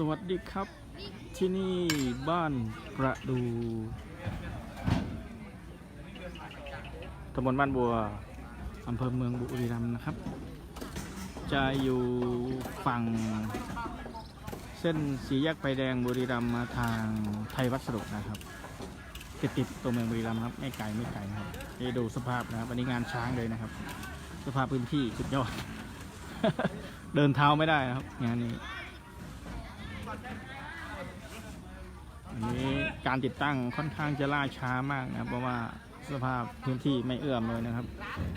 สวัสดีครับ ที่นี่บ้านประดูตำบลบ้านบัวอำเภอเมืองบุรีรัมย์นะครับ จะอยู่ฝั่ง เส้นสีแยกไฟแดงบุรีรัมย์มาทางไทยวัสดุนะครับ ติดติดตัวเมืองบุรีรัมย์ครับไม่ไกลไม่ไกลนะครับนี่ดูสภาพนะครับวันนี้งานช้างเลยนะครับ สภาพพื้นที่สุดยอด เดินเท้าไม่ได้นะครับงานนี้ อันนี้การติดตั้งค่อนข้างจะล่าช้ามากนะครับเพราะว่าสภาพพื้นที่ไม่เอื้อมเลยนะครับ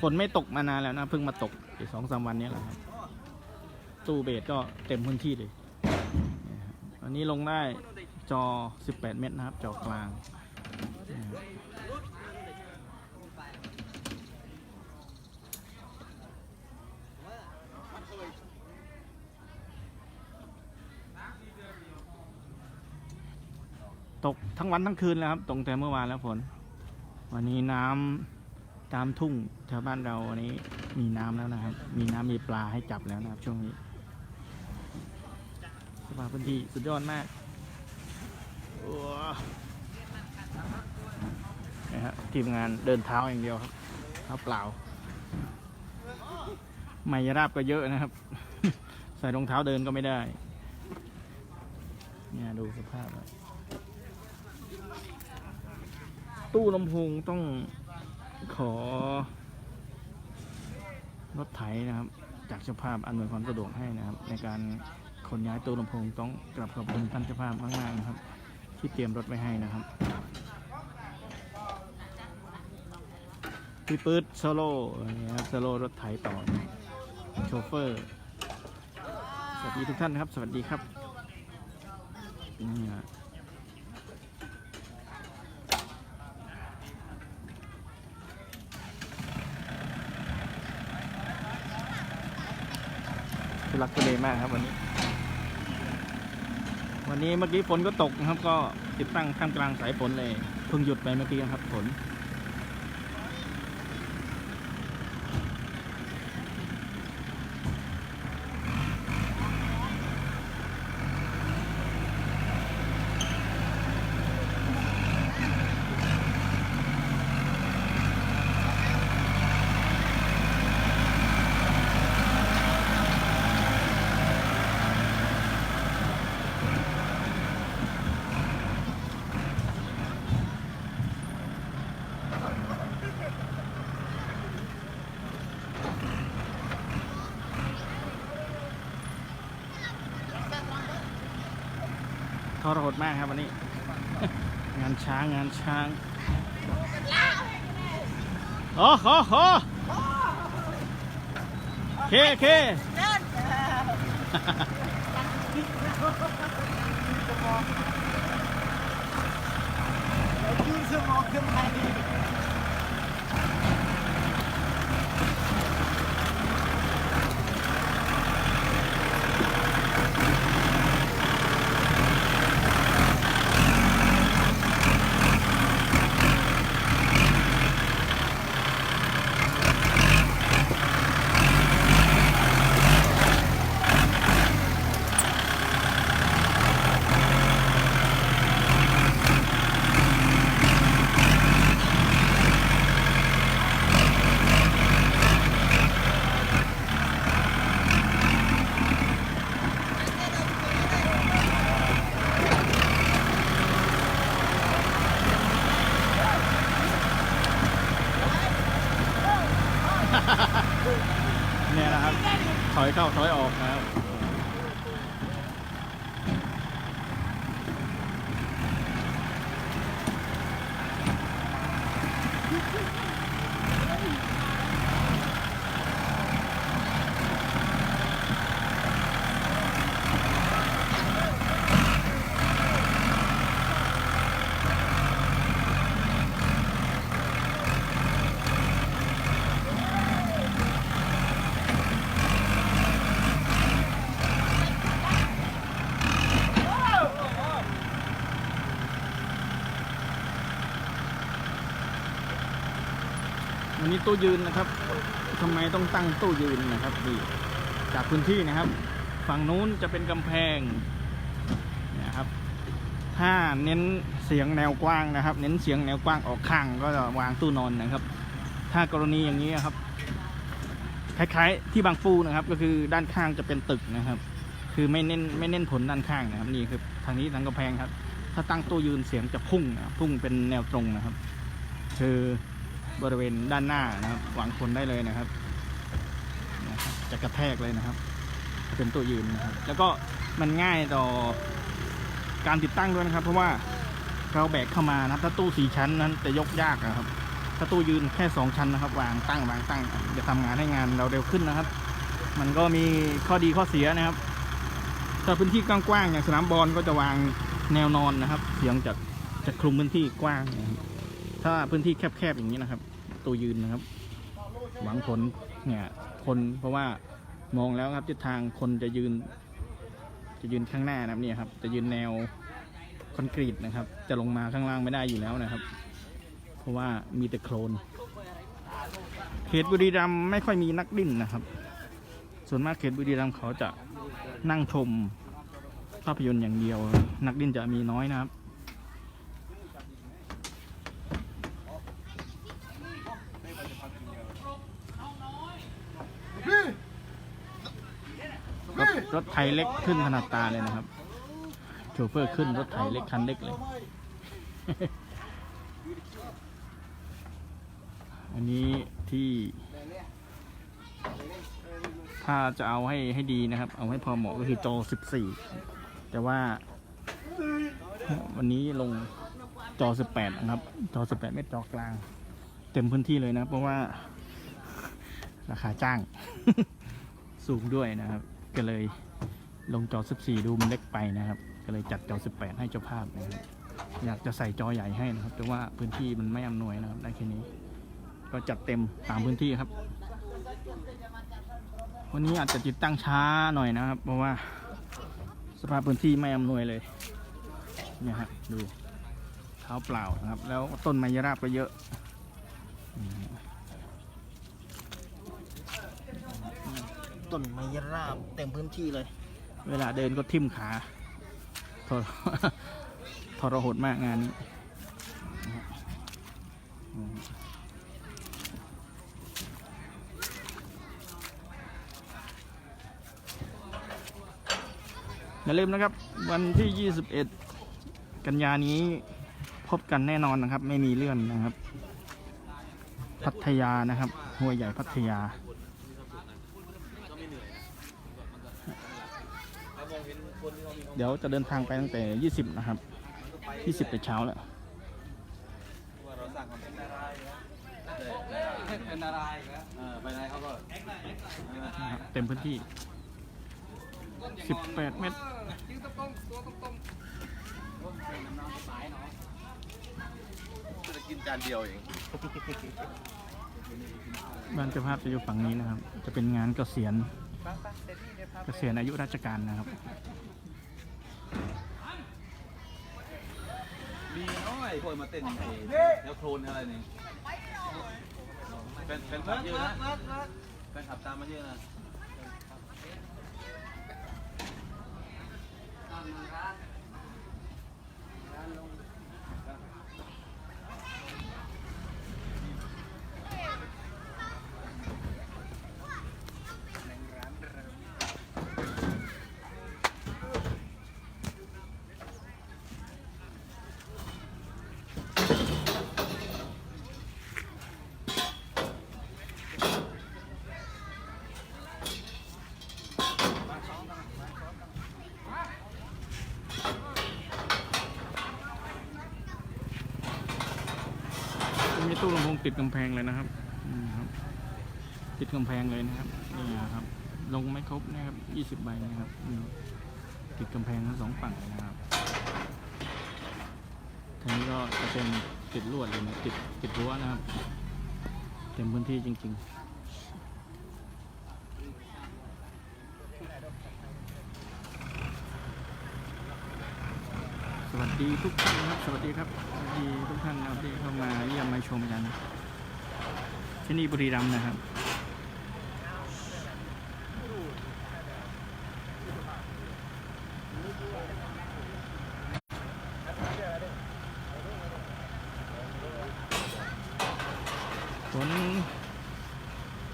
ฝนไม่ตกมานานแล้วนะเพิ่งมาตกอีกสองสามวันนี้แหละครับตู้เบสก็เต็มพื้นที่เลยอันนี้ลงได้จอ 18 เมตรนะครับ จอกลางนี่ครับต กทั้งวันทั้งคืนแล้วครับ ตรงแต่เมื่อวานแล้วฝน วันนี้น้ำตามทุ่งแถวบ้านเราวันนี้มีน้ำแล้วนะครับ มีน้ำมีปลาให้จับแล้วนะครับ ช่วงนี้สภาพพื้นที่สุดยอดมากว้านะฮะทีมงานเดินเท้าอย่างเดียวครับเท้าเปล่าไมยราบก็เยอะนะครับ ใส่รองเท้าเดินก็ไม่ได้ เนี่ยดูสภาพอะ ตู้ลำโพงต้องขอ รถไถนะครับ จากเจ้าภาพอำนวยความสะดวกให้นะครับ ในการขนย้ายตู้ลำโพงต้องกลับขอบคุณท่านเจ้าภาพมากๆนะครับ ที่เตรียมรถไว้ให้นะครับพี่ปื๊ดโซโล่อย่างเงี้ยครับโซโล่รถไถต่อโชเฟอร์สวัสดีทุกท่านนะครับ สวัสดีครับนี่ฮะ ทุลักทุเลมากครับวันนี้ วันนี้เมื่อกี้ฝนก็ตกนะครับ ก็ติดตั้งท่ามกลางสายฝนเลยเพิ่งหยุดไปเมื่อกี้ครับฝน มากครับวันนี้ งานช้างงานช้างโอ้โหโหเคเคเนี่ย วันนี้ตู้ยืนนะครับทำไมต้องตั้งตู้ยืนนะครับนี่จากพื้นที่นะครับ ฝั่งนู้นจะเป็นกำแพงนะครับ ถ้าเน้นเสียงแนวกว้างนะครับ เน้นเสียงแนวกว้างออกข้างก็จะวางตู้นอนนะครับ ถ้ากรณีอย่างนี้ครับคล้ายๆที่บางปูนะครับ ก็คือด้านข้างจะเป็นตึกนะครับ คือไม่เน้นไม่เน้นผลด้านข้างนะครับนี่คือทางนี้ทางกำแพงครับ ถ้าตั้งตู้ยืนเสียงจะพุ่งนะพุ่งเป็นแนวตรงนะครับ คือ บริเวณด้านหน้านะครับวางคนได้เลยนะครับ จะกระแทกเลยนะครับ เป็นตู้ยืนนะครับ แล้วก็มันง่ายต่อการติดตั้งด้วยนะครับ เพราะว่าเราแบกเข้ามานะครับถ้าตู้สี่ชั้นนั้นจะยกยากนะครับ ถ้าตู้ยืนแค่สองชั้นนะครับ วางตั้งวางตั้งจะทำงานให้งานเราเร็วขึ้นนะครับ มันก็มีข้อดีข้อเสียนะครับ ถ้าพื้นที่กว้างๆอย่างสนามบอลก็จะวางแนวนอนนะครับ เสียงจะจะคลุมพื้นที่กว้างนะครับถ้าพื้นที่แคบๆอย่างนี้นะครับ ตัวยืนนะครับ หวังผลเนี่ยคนเพราะว่ามองแล้วครับทิศทางคนจะยืน จะยืนข้างหน้านะครับเนี่ยครับ จะยืนแนวคอนกรีตนะครับ จะลงมาข้างล่างไม่ได้อยู่แล้วนะครับ เพราะว่ามีแต่โคลนเขตบุรีรัมย์ไม่ค่อยมีนักดิ้นนะครับ ส่วนมากเขตบุรีรัมย์เขาจะนั่งชมภาพยนตร์อย่างเดียว นักดิ้นจะมีน้อยนะครับ ร ถรถไถเล็กขึ้นขนาดตาเลยนะครับโชเฟอร์ขึ้นรถไถเล็กคันเล็กเลย อันนี้ที่ถ้าจะเอาให้ให้ดีนะครับ เอาให้พอเหมาะก็คือจอ 14 แต่ว่าวันนี้ลงจอ 18 นะครับ จอ 18 เมตรจอกลาง เต็มพื้นที่เลยนะ เพราะว่าราคาจ้าง สูงด้วยนะครับ ก็เลย ลงจอ 14 ดูมันเล็กไปนะครับ ก็เลยจัดจอ 18 ให้เจ้าภาพนะครับอยากจะใส่จอใหญ่ให้นะครับ แต่ว่าพื้นที่มันไม่อำนวยนะครับได้แค่นี้ ก็จัดเต็มตามพื้นที่ครับ วันนี้อาจจะติดตั้งช้าหน่อยนะครับ เพราะว่าสภาพพื้นที่ไม่อำนวยเลยเนี่ยฮะดูเท้าเปล่านะครับ แล้วต้นไมยราบก็เยอะต้นไมยราบเต็มพื้นที่เลย เวลาเดินก็ทิ่มขาทรทรหดมากงานนี้นอย่าลืมนะครับ วันที่ 21 กันยานี้พบกันแน่นอนนะครับ ไม่มีเลื่อนนะครับ พัทยานะครับห้วใหญ่พัทยา เดี๋ยวจะเดินทางไปตั้งแต่ 20 นะครับ 20แต่เช้าแล้วเป็นอะไรอีกแล้วเออไปไหนเขาก็นะครับเต็มพื้นที่ 18 เมตรจะกินจานเดียวเองบ้านเจ้าภาพจะอยู่ฝั่งนี้นะครับ จะเป็นงานเกษียณ เกษียณอายุราชการนะครับ มีน้อยคนมาเต้นไอ้แล้วโครนอะไรนี่เป็นเป็นขับเยอะนะเป็นขับตามมาเยอะนะตามมาครับ ตู้ลำโพงติดกำแพงเลยนะครับอืมครับ ติดกำแพงเลยนะครับนี่นะครับ ลงไม่ครบนะครับยี่สิบ20ใบนะครับ ติดกำแพงทั้งสองฝั่งเลยนะครับทีนี้ก็จะเป็นติดลวดเลยนะติดติดรั้วนะครับ เต็มพื้นที่จริง ๆ ดีทุกท่านครับ สวัสดีครับสวัสดีทุกท่านนะครับที่เข้ามาเยี่ยมมาชมกันที่นี่บุรีรัมย์นะครับฝน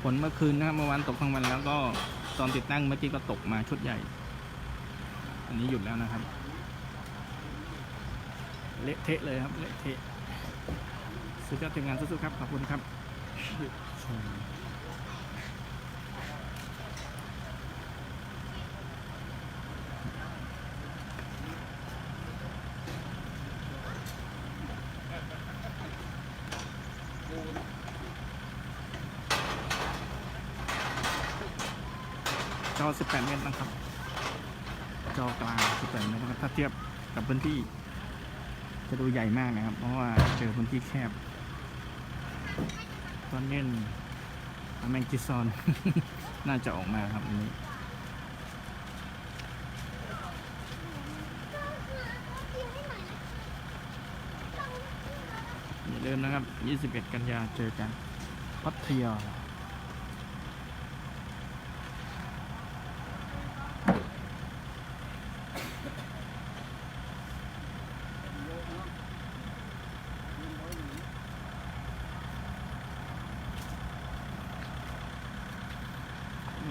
ฝนเมื่อคืนนะครับเมื่อวานตกทั้งวันแล้วก็ตอนติดตั้งเมื่อกี้ก็ตกมาชุดใหญ่ อันนี้หยุดแล้วนะครับ เละเทะเลยครับเละเทะสุดยอดทีมงานสู้ๆครับขอบคุณครับจอ 18 เมตรนะครับ จอกลาง 18 เมตรนะครับถ้าเทียบกับพื้นที่ จะดูใหญ่มากนะครับ เพราะว่าเจอพื้นที่แคบตอนเล่นแมงกิซอน น่าจะออกมาครับอันนี้อย่าลืมนะครับ 21 กันยาเจอกันพัทยา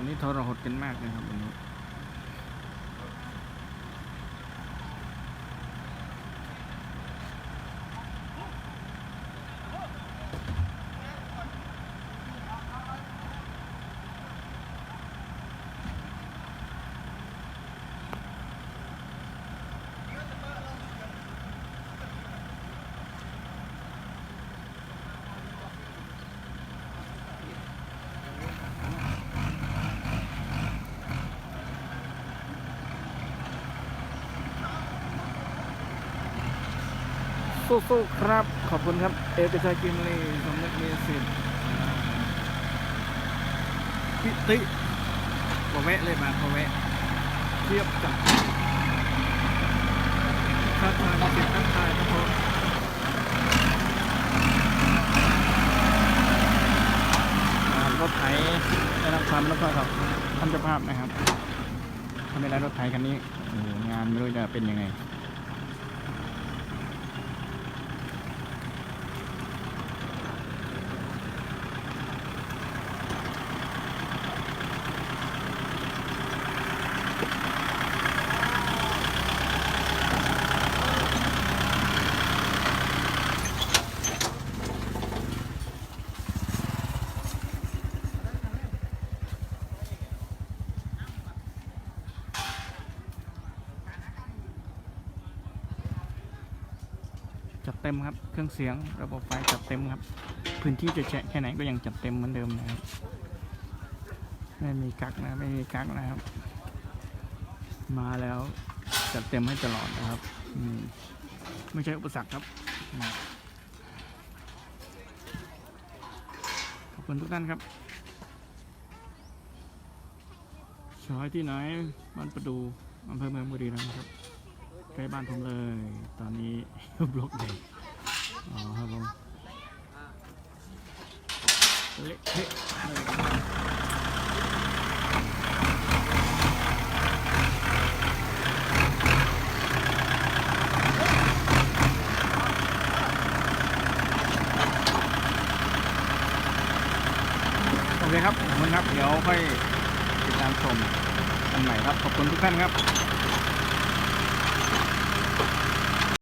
วันนี้ทรหดกันมากเลยครับวันนี้ สู้ๆครับ ขอบคุณครับ เอกชัยกิมลีสมนึกมีสิทธิ์พิติพอแวะเลยมาพอแวะ เทียบกับทักทายสิทธิ์ทักทายครับผมรถไถได้รับความรับผิดชอบท่านเจ้าภาพนะครับถ้าไม่ได้รถไถคันนี้งานไม่รู้จะเป็นยังไง มครับ เครื่องเสียงระบบไฟจัดเต็มครับ พื้นที่จะแฉะแค่ไหนก็ยังจัดเต็มเหมือนเดิมนะครับ ไม่มีกักนะ ไม่มีกักนะครับ มาแล้วจัดเต็มให้ตลอดนะครับอืไม่ใช่อุปสรรคครับ ขอบคุณทุกท่านครับซอยที่ไหน บ้านประดูอำเภอเมืองบุรีรัมย์ครับใกล้บ้านผมเลย ตอนนี้บล็อกเด็ก อ๋อครับผมเละเทะเลยโอเคครับขอบคุณครับ เดี๋ยวค่อยติดตามชมกันใหม่ครับ ขอบคุณทุกท่านครับ